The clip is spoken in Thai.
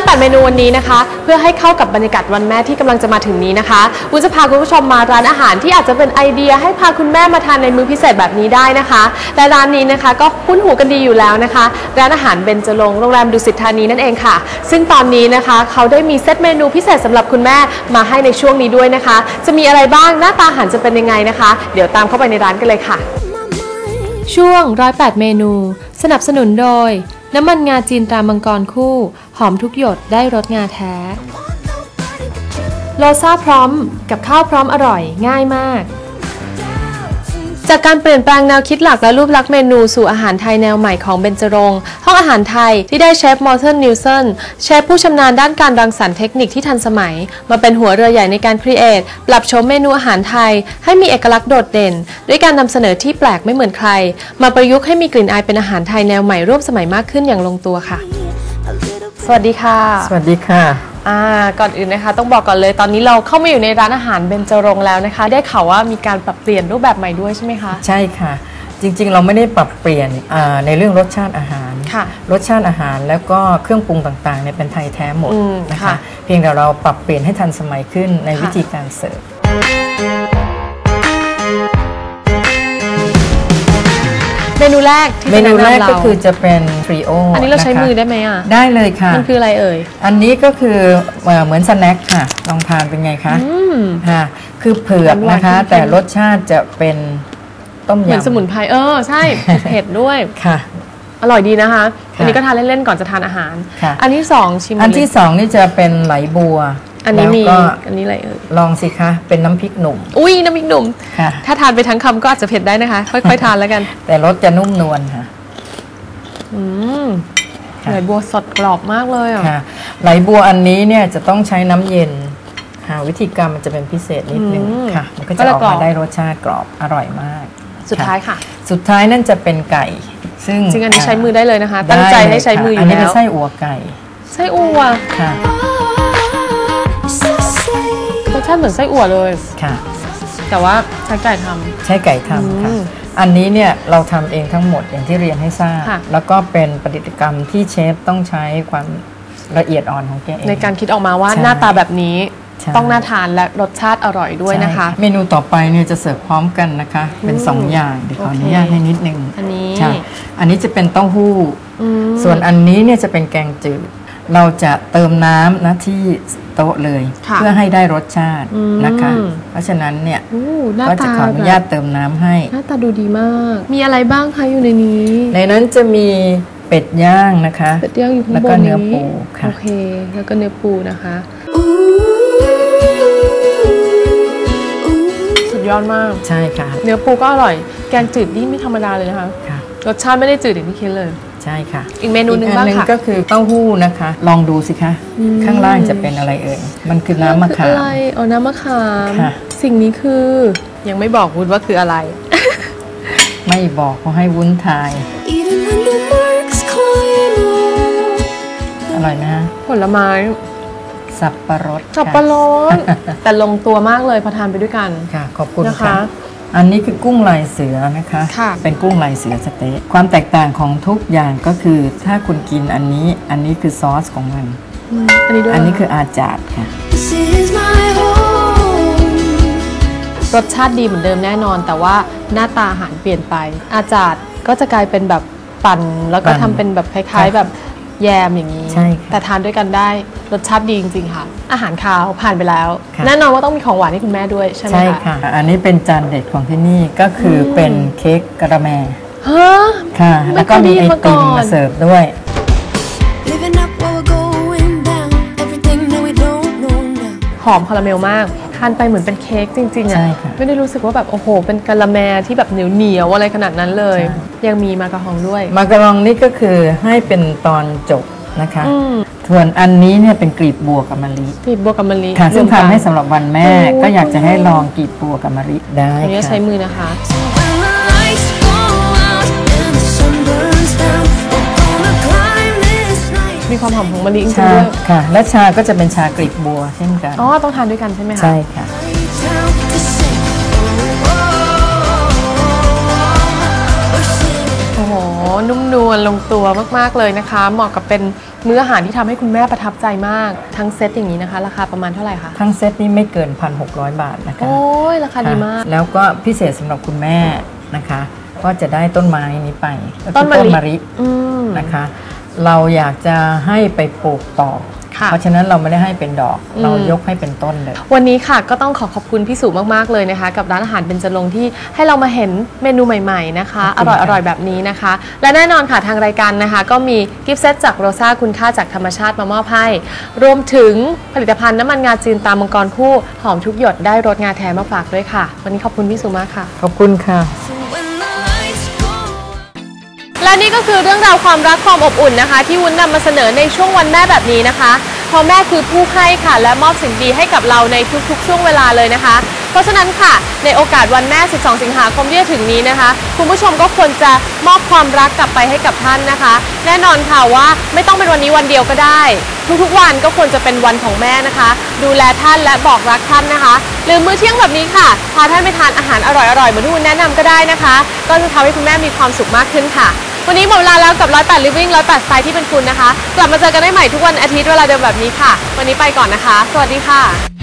อยแปดเมนูวันนี้นะคะ เพื่อให้เข้ากับบรรยากาศวันแม่ที่กำลังจะมาถึงนี้นะคะวุ้นจะพาคุณผู้ชมมาร้านอาหารที่อาจจะเป็นไอเดีย ให้พาคุณแม่มาทานในมื้อพิเศษแบบนี้ได้นะคะและร้านนี้นะคะก็คุ้นหูกันดีอยู่แล้วนะคะ ร้านอาหารเบญจรงโรงแรมดุสิตธานีนั่นเองค่ะ ซึ่งตอนนี้นะคะเขาได้มีเซตเมนูพิเศษสำหรับคุณแม่มาให้ในช่วงนี้ด้วยนะคะ จะมีอะไรบ้างหน้าตาอาหารจะเป็นยังไงนะคะ เดี๋ยวตามเข้าไปในร้านกันเลยค่ะ ช่วงร้อยแปดเมนู สนับสนุนโดย น้ำมันงาจีนตรามังกรคู่ หอมทุกหยดได้รสงาแท้ โลซาพร้อม กับข้าวพร้อมอร่อยง่ายมาก จากการเปลี่ยนแปลงแนวคิดหลักและรูปลักษณ์เมนูสู่อาหารไทยแนวใหม่ของเบญจรงห้องอาหารไทยที่ได้เชฟมอร์เทนนิวเซนเชฟผู้ชำนาญด้านการรังสรรค์เทคนิคที่ทันสมัย มาเป็นหัวเรือใหญ่ในการครีเอทปรับโฉมเมนูอาหารไทย ให้มีเอกลักษณ์โดดเด่น ด้วยการนำเสนอที่แปลกไม่เหมือนใคร มาประยุกต์ให้มีกลิ่นอายเป็นอาหารไทยแนวใหม่ร่วมสมัยมากขึ้นอย่างลงตัวค่ะ วัสดีค่ะ สวัสดีค่ะอ่าก่อนอื่นนะคะต้องบอกก่อนเลยตอนนี้เราเข้ามาอยู่ในร้านอาหารเบญจรงค์แล้วนะคะ ได้ข่าวว่ามีการปรับเปลี่ยนรูปแบบใหม่ด้วยใช่ไหมคะ ใช่ค่ะ จริงๆ เราไม่ได้ปรับเปลี่ยนอ่าในเรื่องรสชาติอาหาร ค่ะ รสชาติอาหารแล้วก็เครื่องปรุงต่างๆเนี่ยเป็นไทยแท้หมดอืมนะคะ ค่ะ เพียงแต่เราปรับเปลี่ยนให้ทันสมัยขึ้นในค่ะวิธีการเสิร์ฟ เมนูแรกที่เมจะนูแนะแรกนำเราก็คือจะเป็นทริโออัอันนี้เราใช้มือได้ไหมอะ ได้เลยค่ะ มันคืออะไรเอ่ย อันนี้ก็คือเอ่อเหมือนสแน็คค่ะ ลองทานเป็นไงคะอืม ค่ะคือเผือกนะคะ หวานๆเค็มๆ แต่รสชาติจะเป็นต้มเหมือนยำสมุนไพร เออ ใช่ เผ็ดด้วย ค่ะ อร่อยดีนะคะค่ะอันนี้ก็ทานเล่น ๆ ก่อนจะทานอาหาร ค่ะ อันที่สองชิมอันที่เลยสองนี่จะเป็นไหลบัว อันนี้มีแล้วก็ อันนี้อะไรเอ่ยลองสิคะ เป็นน้ำพริกหนุ่มอุ้ยน้ำพริกหนุ่ม ค่ะ ถ้าทานไปทั้งคำก็อาจจะเผ็ดได้นะคะ ค่อยๆ ทานแล้วกันแต่รสจะนุ่มนวลค่ะ อืมค่ะ ไหลบัวสดกรอบมากเลยอะ ค่ะ ไหลบัวอันนี้เนี่ยจะต้องใช้น้ำเย็นค่ะวิธีการมันจะเป็นพิเศษนิดนึงอืมค่ะ มันก็ก็จะจะออกกรอมาบ ได้รสชาติกรอบอร่อยมาก สุดท้ายค่ะ สุดท้ายนั่นจะเป็นไก่ ซึ่งจริงอันนี้ใช้มือได้เลยนะคะได้ตั้งใจเลยให้ใช้มืออค่ะยู่นนี้แล้เป็นวไส้อั่วไก่ไส้อั่วค่ะรสชาติเหมือนไส้อั่วเลย ค่ะ แต่ว่าใช้ไก่ทำ ใช้ไก่ทำค่ะ อืมอันนี้เนี่ยเราทำเองทั้งหมดอย่างที่เรียนให้ทราบ ค่ะ แล้วก็เป็นปฏิกรรมที่เชฟต้องใช้ความละเอียดอ่อนของแกเอง ในการคิดออกมาว่าใช่หน้าตาแบบนี้ใช่ ต้องน่าทานและรสชาติอร่อยด้วยนะคะ ใช่เมนูต่อไปเนี่ยจะเสิร์ฟพร้อมกันนะคะ เป็นอืมสองอย่างเดี๋ยวขออนุญาตโอเคให้นิดนึงอันนี้ค่ะอันนี้จะเป็นเต้าหู้ อืม ส่วนอันนี้เนี่ยจะเป็นแกงจืด เราจะเติมน้ำนะที่โต๊ะเลยค่ะเพื่อให้ได้รสชาติอืมนะคะ เพราะฉะนั้นเนี่ยอู้หน้าก็จะตาขออนุญาตเติมน้ำให้หน้าตาดูดีมาก มีอะไรบ้างคะอยู่ในนี้ ในนั้นจะมีเป็ดย่างนะคะเป็ดย่างอยู่ข้างบนแล้วก็เนื้อปูค่ะโอเค แล้วก็เนื้อปูนะคะสุดยอดมากใช่ค่ะ เนื้อปูก็อร่อย แกงจืดนี่ไม่ธรรมดาเลยนะคะค่ะรสชาติไม่ได้จืดอย่างที่คิดเลย ใช่ค่ะอีกเมนูหนึ่งอับ้างหนึ่งค่ะก็คือเต้าหู้นะคะ ลองดูสิคะอืมข้างล่างจะเป็นอะไรเอ่ยมันคือน้ำมะคือขาอะไรมอ๋อน้ำมะขามค่ะสิ่งนี้คือยังไม่บอกวุ้นว่าคืออะไร ไม่บอกเขาให้วุ้นทาย Even when the marks climb on อร่อยไหมฮะผลไม้สับปะรดสับปะรค่ะดแต่ลงตัวมากเลยพอทานไปด้วยกันค่ะขอบคุณนะคะค่ะ อันนี้คือกุ้งลายเสือนะคะ ค่ะ เป็นกุ้งลายเสือสเต๊ะความแตกต่างของทุกอย่างก็คือ ถ้าคุณกินอันนี้ อันนี้คือซอสของมัน อืมอันนี้ด้วยอันนี้คืออาจาดค่ะ This is my home. รสชาติดีเหมือนเดิมแน่นอน แต่ว่าหน้าตาอาหารเปลี่ยนไป อาจารย์ก็จะกลายเป็นแบบปั่น แล้วก็ปั่นทำเป็นแบบคล้ายค่ะๆแบบ แยมอย่างนี้ ใช่ค่ะแต่ทานด้วยกันได้รสชาติดีจริงๆค่ะ อาหารคาวผ่านไปแล้ว ค่ะ แน่นอนว่าต้องมีของหวานให้คุณแม่ด้วยใช่ไหมใช่คะค่ะ อันนี้เป็นจานเด็ดของที่นี่ก็คืออมเป็นเค้กกระแมฮะ ค่ะ ไม่แล้วก็มีเคยได้ยิไอนมาติมก่อน มาเสิร์ฟด้วย Living up while we're going down. Everything that we don't know now. หอมคาราเมลมากทานไปเหมือนเป็นเค้กจริงๆใช่อะค่ะไม่ได้รู้สึกว่าแบบโอ้โห เป็นกะละแมที่แบบเหนียวเหนียวๆอะไรขนาดนั้นเลย ใช่ ยังมีมากระหองด้วย มาการองนี่ก็คือให้เป็นตอนจบนะคะอืมส่วนอันนี้เนี่ยเป็นกลีบบัวกับมะลิกลีบบัวกับมะลิค่ะซึ่งรวมกัน ทำให้สำหรับวันแม่ โอ้ก็อยากจะให้ลองกลีบบัวกับมะลิได้อันนี้ค่ะใช้มือนะคะ So มีความหอมของมะลิจริงชาๆด้วยค่ะ และชาก็จะเป็นชากลีบบัวเช่นกัน อ๋อต้องทานด้วยกันใช่ไหมคะ ใช่ค่ะ Down to say, oh, we're singing. โอ้โห นุ่มนวลลงตัวมากๆเลยนะคะ เหมาะกับเป็นมื้ออาหารที่ทำให้คุณแม่ประทับใจมาก ทั้งเซตอย่างนี้นะคะ ราคาประมาณเท่าไหร่คะ ทั้งเซตนี้ไม่เกิน 1,600 บาทนะคะโอ้ยราคาดีมาก ค่ะแล้วก็พิเศษสำหรับคุณแม่นะคะ ก็จะได้ต้นไม้นี้ไปก็คือต้นมะลิมะลิอืม นะคะ เราอยากจะให้ไปปลูกต่อ ค่ะ เพราะฉะนั้นเราไม่ได้ให้เป็นดอกอืมเรายกให้เป็นต้นเลย วันนี้ค่ะก็ต้องขอขอบคุณพี่สุมากๆเลยนะคะ กับร้านอาหารเบญจรงค์ที่ให้เรามาเห็นเมนูใหม่ๆนะคะ ขออบคุณร่อยค่ะๆแบบนี้นะคะ และแน่นอนค่ะทางรายการนะคะ ก็มีกิฟต์เซตจากโรซ่าคุณค่าจากธรรมชาติมามอบให้ รวมถึงผลิตภัณฑ์น้ำมันงาจีนตามมังกรคู่หอมทุกหยดได้รสงาแท้มาฝากด้วยค่ะ วันนี้ขอบคุณพี่สุมากค่ะ ขอบคุณค่ะ So และนี่ก็คือเรื่องราวความรักความอบอุ่นนะคะ ที่วุ้นนำมาเสนอในช่วงวันแม่แบบนี้นะคะเพราะแม่คือผู้ให้ค่ะ และมอบสิ่งดีให้กับเราในทุกๆ ช่วงเวลาเลยนะคะ เพราะฉะนั้นค่ะ ในโอกาสวันแม่ 12 สิงหาคมที่จะถึงนี้นะคะ คุณผู้ชมก็ควรจะมอบความรักกลับไปให้กับท่านนะคะ แน่นอนค่ะว่าไม่ต้องเป็นวันนี้วันเดียวก็ได้ ทุกๆ วันก็ควรจะเป็นวันของแม่นะคะ ดูแลท่านและบอกรักท่านนะคะหรือมื้อเที่ยงแบบนี้ค่ะพาท่านไปทานอาหารอร่อยๆเหมือนที่วุ้นแนะนำก็ได้นะคะ ก็จะทำให้คุณแม่มีความสุขมากขึ้นค่ะ วันนี้หมดเวลาแล้วกับ 108 Living 108สไตล์ที่เป็นคุณนะคะ กลับมาเจอกันได้ใหม่ทุกวันอาทิตย์เวลาเดิมแบบนี้ค่ะ วันนี้ไปก่อนนะคะ สวัสดีค่ะ